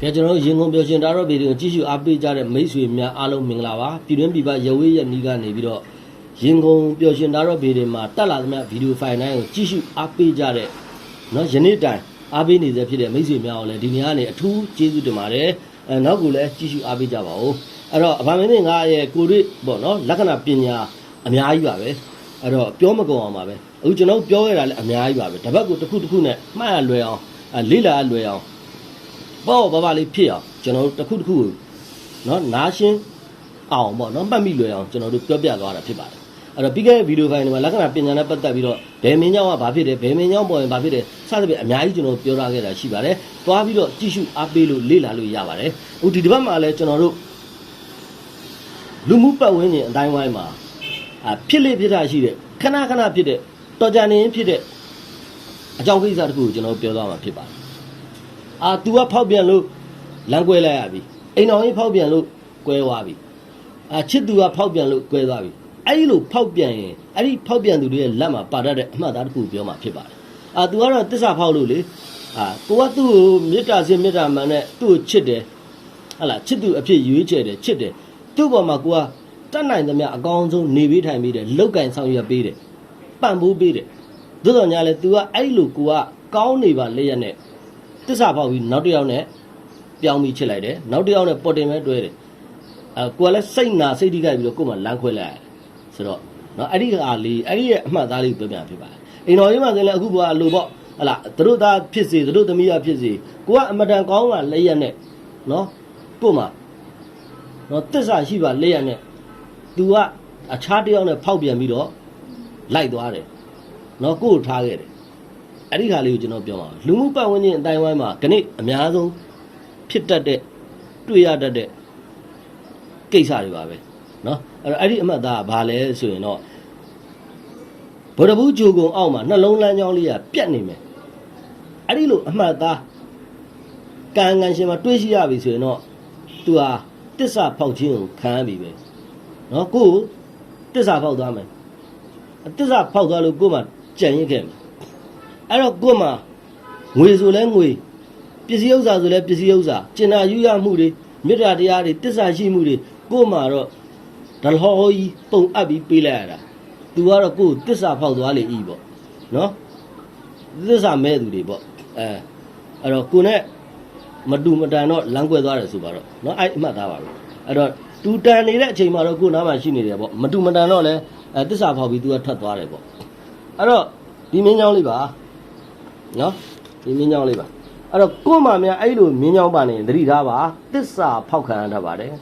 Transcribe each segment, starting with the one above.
ကဲကျွန်တော်တို့ရင်ကုန်ပြောရှင်တာတော့ဗီဒီယိုကြည့်ရှုအားပေးကြတဲ့မိတ်ဆွေများအားလုံးမင်္ဂလာပါပြည်တွင်းပြည်ပရဝေးရနီးကနေပြီးတော့ရင်ကုန်ပြောရှင်တာတော့ဗီဒီယိုမှာတက်လာသမျှဗီဒီယိုဖိုင်တိုင်းကိုကြည့်ရှုအားပေးကြတဲ့เนาะယနေ့တိုင်အားပေးနေစေဖြစ်တဲ့မိတ်ဆွေများကိုလည်းဒီနေ့ကနေအထူးကျေးဇူးတင်ပါတယ်အဲနောက်ကိုလည်းကြည့်ရှုအားပေးကြပါဦးအဲ့တော့အဘာမင်းမင်းငါရဲ့ကိုရိပေါ့နော်လက္ခဏာပညာအများကြီးပါပဲအဲ့တော့ပြောမကုန်အောင်ပါပဲအခုကျွန်တော်ပြောရတာလည်းအများကြီးပါပဲတပတ်ကိုတစ်ခုတစ်ခုနဲ့မှတ်ရလွယ်အောင်အဲလေးလာရလွယ်အောင် ပေါ့ပါပါလေးဖြစ်အောင်ကျွန်တော်တို့တစ်ခုတစ်ခုကိုနော်နားရှင်းအောင်ပေါ့နော်မှတ်မိလွယ်အောင်ကျွန်တော်တို့ပြောပြသွားတာဖြစ်ပါတယ်အဲ့တော့ပြီးခဲ့တဲ့ဗီဒီယိုဖိုင်တွေမှာလက္ခဏာပညာနဲ့ပတ်သက်ပြီးတော့ဘယ်မင်းကြောင့်ကဘာဖြစ်တယ်ဘယ်မင်းကြောင့်ပေါ်ရင်ဘာဖြစ်တယ်စသဖြင့်အများကြီးကျွန်တော်ပြောထားခဲ့တာရှိပါတယ်သွားပြီးတော့ကြည့်ရှုအားပေးလို့လေ့လာလို့ရပါတယ်အခုဒီတစ်ပတ်မှာလည်းကျွန်တော်တို့လူမှုပတ်ဝန်းကျင်အတိုင်းဝိုင်းမှာအဖြစ်လေဖြစ်တာရှိတဲ့ခဏခဏဖြစ်တဲ့တော်ကြနေရင်ဖြစ်တဲ့အကြောင်းကိစ္စတခုကိုကျွန်တော်ပြောသွားမှာဖြစ်ပါတယ် အာ तू ကဖောက်ပြန်လို့လမ်းကွဲလိုက်ရပြီအိမ်တော်ကြီးဖောက်ပြန်လို့ကွဲသွားပြီအာချစ်သူကဖောက်ပြန်လို့ကွဲသွားပြီအဲ့ဒီလိုဖောက်ပြန်ရင်အဲ့ဒီဖောက်ပြန်သူတွေရဲ့လက်မှာပါတတ်တဲ့အမှတ်အသားတစ်ခုပြောမှာဖြစ်ပါတယ်အာ तू ကတော့တစ္ဆာဖောက်လို့လေအာကိုကသူ့ကိုမေတ္တာစင်မေတ္တာမှန်နဲ့သူ့ကိုချစ်တယ်ဟလာချစ်သူအဖြစ်ရွေးချယ်တယ်ချစ်တယ်သူ့ဘောမှာကိုကတတ်နိုင်သမျှအကောင်းဆုံးနေပေးထိုင်ပေးတယ်လောက်ကင်ဆောင်ရွက်ပေးတယ်ပံ့ပိုးပေးတယ်သို့တော်ညာလဲ तू ကအဲ့လိုကိုကကောင်းနေပါလက်ရက်နဲ့ တစ္ဆာပေါက်ပြီးနောက်တစ်ယောက်နဲ့ပြောင်းပြီးချစ်လိုက်တယ်နောက်တစ်ယောက်နဲ့ပေါ်တင်မဲ့တွဲတယ်အဲကိုကလည်းစိတ်နာစိတ်ထိခိုက်ပြီးတော့ကိုယ်မှလမ်းခွဲလိုက်ရတယ်ဆိုတော့နော်အဲ့ဒီအားလေးအဲ့ဒီရဲ့အမှတ်သားလေးကိုပြောပြဖြစ်ပါတယ်အိမ်တော်ကြီးမှာဆိုရင်လည်းအခုဘွားလိုပေါ့ဟလာသူတို့သားဖြစ်စေသူတို့သမီးရဖြစ်စေကိုကအမတန်ကောင်းတာလက်ရက်နဲ့နော်ကို့မှာနော်တစ္ဆာရှိပါလက်ရက်နဲ့ तू ကအခြားတစ်ယောက်နဲ့ဖောက်ပြန်ပြီးတော့လိုက်သွားတယ်နော်ကို့ကိုထားခဲ့တယ် အဲ့ဒီခါလေးကိုကျွန်တော်ပြောပါမယ်လူမှုပတ်ဝန်းကျင်အတိုင်းဝိုင်းမှာခဏအများဆုံးဖြစ်တတ်တဲ့တွေ့ရတတ်တဲ့ကိစ္စတွေပါပဲเนาะအဲ့တော့အဲ့ဒီအမှတ်သားကဘာလဲဆိုရင်တော့ဗုဒ္ဓဘူးဂျိုကုံအောက်မှာနှလုံးလမ်းကြောင်းလေးကပြတ်နေမယ်အဲ့ဒီလိုအမှတ်သားကံကံရှင်မှာတွေးရှိရပြီဆိုရင်တော့သူဟာတစ္ဆာဖောက်ခြင်းကိုခံရပြီပဲเนาะကိုယ်ကိုတစ္ဆာဖောက်သွားမယ်တစ္ဆာဖောက်သွားလို့ကိုယ်မှကြံရင်ခဲ့မယ် အဲ့တော့ကို့မှာငွေဆိုလဲငွေပစ္စည်းဥစ္စာဆိုလဲပစ္စည်းဥစ္စာကျင်နာယူရမှုတွေမေတ္တာတရားတွေတစ္ဆာရှိမှုတွေကို့မှာတော့ဒလဟောကြီးပုံအပ်ပြီးပေးလိုက်ရတာ तू ကတော့ကို့ကိုတစ္ဆာဖောက်သွားလေဤပေါ့နော်တစ္ဆာမဲ့သူတွေပေါ့အဲအဲ့တော့ကိုနဲ့မတူမတန်တော့လမ်းကွဲသွားတယ်ဆိုပါတော့နော်အဲ့အမှတ်သားပါပဲအဲ့တော့တူတန်နေတဲ့အချိန်မှာတော့ကို့နားမှာရှိနေတယ်ပေါ့မတူမတန်တော့လဲအဲတစ္ဆာဖောက်ပြီး तू ကထွက်သွားတယ်ပေါ့အဲ့တော့ဒီမင်းကြောင်းလေးပါ နော်ဒီမြင်းကြောင်းလေးပါအဲ့တော့ကို့မှာများအဲ့လိုမြင်းကြောင်းပါနေရင်သတိထားပါတစ္ဆာဖောက်ခံရတတ်ပါတယ်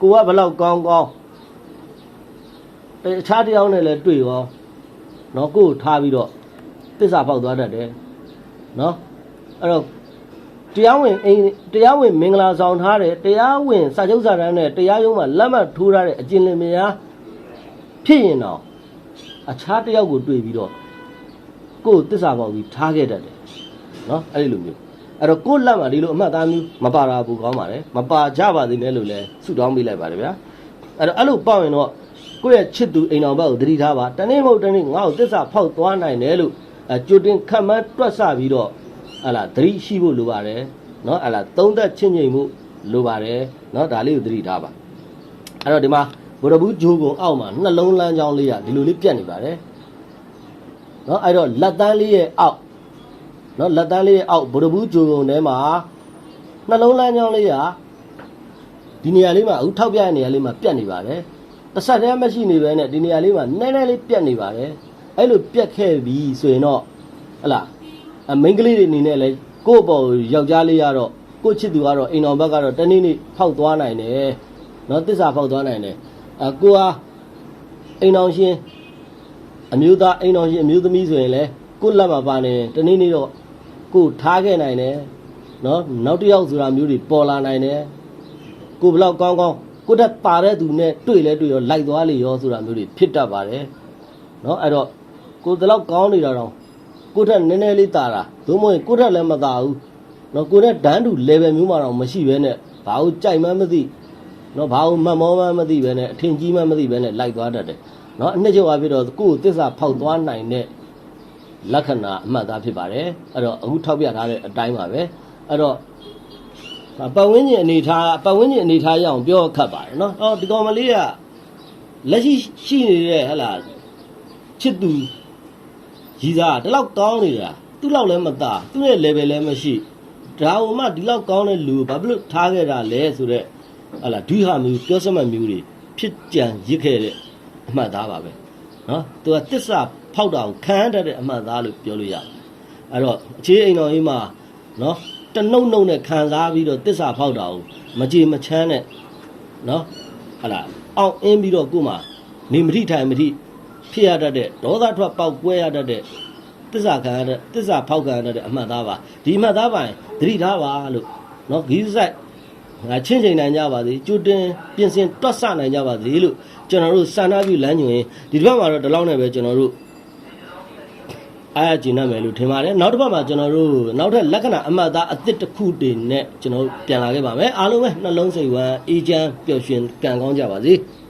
ကိုကဘလောက်ကောင်းကောင်းတခြားတစ်ယောက်နဲ့လည်းတွေ့ရောနော်ကို့ကိုထားပြီးတော့တစ္ဆာဖောက်သွားတတ်တယ်နော်အဲ့တော့တရားဝင်အိမ်တရားဝင်မင်္ဂလာဆောင်ထားတယ်တရားဝင်စာချုပ်စာတမ်းနဲ့တရားရုံးမှာလက်မှတ်ထိုးထားတဲ့အကျဉ်းလင်မယားဖြစ်ရင်တော့အခြားတစ်ယောက်ကိုတွေ့ပြီးတော့ ကိုယ်တစ္ဆာပေါက်ပြီးထားခဲ့တတ်တယ်နော်အဲ့ဒီလိုမျိုးအဲ့တော့ကိုယ်လက်မှာဒီလိုအမှတ်သားမျိုးမပါတာဘူးကောင်းပါတယ်မပါကြပါသေးနဲ့လို့လည်းဆုတောင်းပေးလိုက်ပါတယ်ဗျာအဲ့တော့အဲ့လိုပေါ့ရင်တော့ကိုယ့်ရဲ့ချစ်သူအိမ်တော်ဘက်ကိုသတိထားပါတနေ့မဟုတ်တနေ့ငါ့ကိုတစ္ဆာဖောက်သွားနိုင်တယ်လို့အဲကြိုတင်ခံမှန်းတွက်ဆပြီးတော့ဟလာသတိရှိဖို့လိုပါတယ်နော်ဟလာသုံးသက်ချင်းချင်းမှုလိုပါတယ်နော်ဒါလေးကိုသတိထားပါအဲ့တော့ဒီမှာဘုရဘူးဂျိုးကုံအောက်မှာနှလုံးလမ်းကြောင်းလေးကဒီလိုလေးပြတ်နေပါတယ် နော်အဲ့တော့လက်တန်းလေးရဲ့အောက်နော်လက်တန်းလေးရဲ့အောက်ဗုဒ္ဓဘူးဂျိုုံထဲမှာနှလုံးလမ်းကြောင်းလေးကဒီနေရာလေးမှာအခုထောက်ပြတဲ့နေရာလေးမှာပြတ်နေပါတယ်တစ်ဆက်တည်းမရှိနေပဲနဲ့ဒီနေရာလေးမှာနည်းနည်းလေးပြတ်နေပါတယ်အဲ့လိုပြတ်ခဲ့ပြီဆိုရင်တော့ဟလာအမိန်းကလေးတွေအနေနဲ့လဲကိုယ့်ဘော်ယောက်ျားလေးကတော့ကိုယ့်ချစ်သူကတော့အိမ်တော်ဘက်ကတော့တနေ့နေ့ဖောက်သွားနိုင်တယ်နော်တစ္ဆာဖောက်သွားနိုင်တယ်အကိုဟာအိမ်တော်ရှင် အမျိုးသားအိမ်တော်ရှင်အမျိုးသမီးဆိုရင်လည်းကိုယ့်လက်မှာပါနေတနေ့နေ့တော့ကိုယ်ထားခဲ့နိုင်တယ်နော်နောက်တစ်ယောက်ဆိုတာမျိုးတွေပေါ်လာနိုင်တယ်ကိုယ်ဘလောက်ကောင်းကောင်းကိုယ့်တက်ပါတဲ့သူနဲ့တွေ့လဲတွေ့ရောလိုက်သွားလေရောဆိုတာမျိုးတွေဖြစ်တတ်ပါတယ်နော်အဲ့တော့ကိုယ်တလောက်ကောင်းနေတာတော့ကိုယ့်ထက်နည်းနည်းလေးတာတာသို့မဟုတ်ရင်ကိုယ့်ထက်လည်းမတာဘူးနော်ကိုယ်နဲ့ဒန်းတူ level မျိုးမှတော့မရှိဘဲနဲ့ဘာလို့ကြိုက်မှန်းမသိနော်ဘာလို့မှတ်မောမှန်းမသိဘဲနဲ့အထင်ကြီးမှန်းမသိဘဲနဲ့လိုက်သွားတတ်တယ် နော်အနှစ်ချုပ်အားဖြင့်တော့ကိုယ်သစ္စာဖောက်သွားနိုင်တဲ့လက္ခဏာအမှတ်သားဖြစ်ပါတယ်အဲ့တော့အခုထောက်ပြထားတဲ့အတိုင်းပါပဲအဲ့တော့ပတ်ဝန်းကျင်အနေထားပတ်ဝန်းကျင်အနေထားရအောင်ပြောခတ်ပါတယ်နော်အော်ဒီကောင်မလေးကလက်ရှိရှိနေတဲ့ဟလာချစ်သူကြီးစားတလောက်ကောင်းနေတာသူ့လောက်လည်းမသားသူ့ရဲ့ level လည်းမရှိဒါဟိုမှဒီလောက်ကောင်းတဲ့လူဘာဖြစ်လို့ထားခဲ့တာလဲဆိုတော့ဟလာဒီဟာမျိုးပြောစမှတ်မျိုးတွေဖြစ်ကြံရစ်ခဲ့တဲ့ အမှတ်သားပါပဲနော်သူကတစ္ဆာဖောက်တာကိုခံရတတ်တဲ့အမှတ်သားလို့ပြောလို့ရတယ်အဲ့တော့အခြေအိမ်တော်ကြီးမှာနော်တနှုတ်နှုတ်နဲ့ခံစားပြီးတော့တစ္ဆာဖောက်တာကိုမကြေမချမ်းနဲ့နော်ဟလာအောင်အင်းပြီးတော့ကို့မှာနေမထိထိုင်မထိဖြစ်ရတတ်တဲ့ဒေါသထွက်ပေါက်ကွဲရတတ်တဲ့တစ္ဆာခံရတဲ့တစ္ဆာဖောက်ခံရတဲ့အမှတ်သားပါဒီအမှတ်သားပိုင်းသတိထားပါလို့နော်ဂီးဆိုင် ငါချင်းချိန်နိုင်ကြပါစေကြိုတင်ပြင်ဆင်တွတ်ဆနိုင်ကြပါစေလို့ကျွန်တော်တို့စန္ဒပြုလမ်းညွှန်ရင်ဒီတစ်ပတ်မှာတော့ဒီလောက်နဲ့ပဲကျွန်တော်တို့အားရကျင်နိုင်မယ်လို့ထင်ပါတယ်နောက်တစ်ပတ်မှာကျွန်တော်တို့နောက်ထပ်လက္ခဏာအမှတ်သားအသစ်တစ်ခုတည်းနဲ့ကျွန်တော်တို့ပြန်လာခဲ့ပါမယ်အားလုံးပဲနှလုံးစိတ်ဝမ်းအေးချမ်းပျော်ရွှင်ကံကောင်းကြပါစေ။